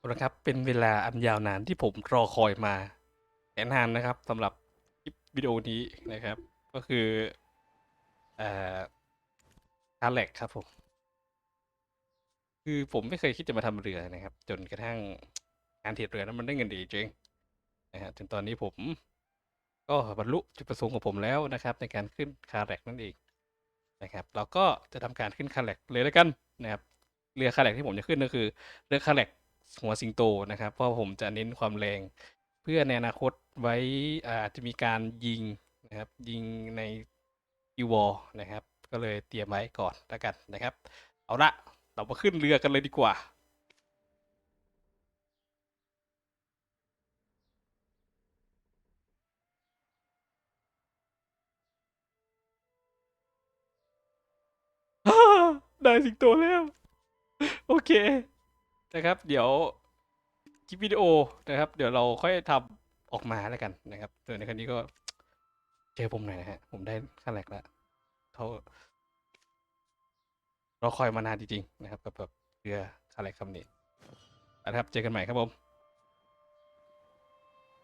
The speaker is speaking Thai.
เอาละครับเป็นเวลาอันยาวนานที่ผมรอคอยมาแสนนานนะครับสำหรับคลิปวิดีโอนี้นะครับ ก็คือเอ่อคาแลกครับผม คือผมไม่เคยคิดจะมาทำเรือนะครับ จนกระทั่งการเทรดเรือนั้นมันได้เงินดีจริงนะฮะจนตอนนี้ผมก็บรรลุจุดประสงค์ของผมแล้วนะครับ ในการขึ้นคาแลกนั่นเองนะครับ เราก็จะทำการขึ้นคาแลกเลยแล้วกันนะครับ เรือคาแลกที่ผมจะขึ้นก็คือเรือคาแลก หัวสิงโตนะครับ เพราะผมจะเน้นความแรง เพื่อในอนาคตไว้อาอาจจะมีการยิงนะครับ ยิงในอีวอลนะครับ ก็เลยเตรียมไว้ก่อนแล้วกันนะครับ เอาละเรามาขึ้นเรือกันเลยดีกว่าได้สิงโตแล้ว โอเค นะครับ เดี๋ยวคลิปวิดีโอนะครับ เดี๋ยวเราค่อยทำออกมาแล้วกันนะครับส่วนในครั้งนี้ก็เจอผมหน่อยนะฮะ ผมได้ขั้นแรกแล้วเขาเราคอยมานานจริงๆนะครับ กับแบบเรือขั้นแรกคำนี้นะครับ เจอกันใหม่ครับผม